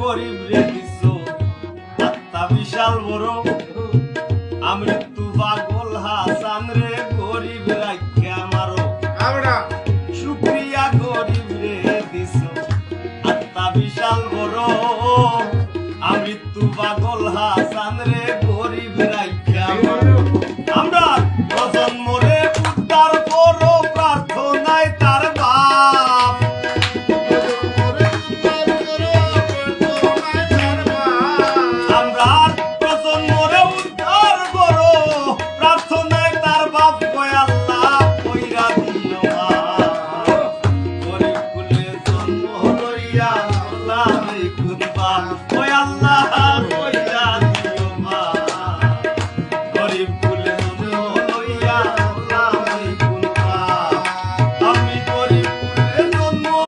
গরিব রে দিছো। আত্মা বিশাল বড়। আমৃত্যু পাগল হাসান রে গরিব রাখিয়া মারো আমরা। শুক্রিয়া গরিব রে দিস আত্মা বিশাল বড়। আমৃত্যু পাগল হাসান রে গরিব গরিব